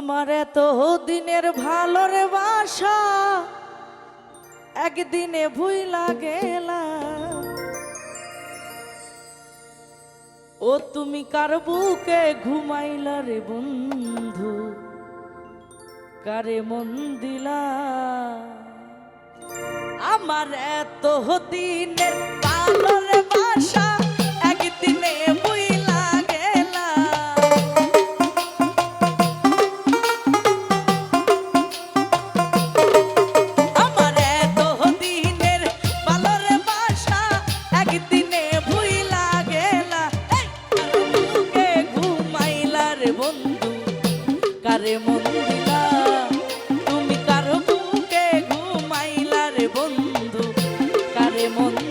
আমার এত দিনের ভালোর বাসা একদিনে ভুইলা গেলাম ও তুমি কার বুকে ঘুমাইলা রে বন্ধু? কারে মন দিলা? আমার এত দিনের ভালোর বাসা মন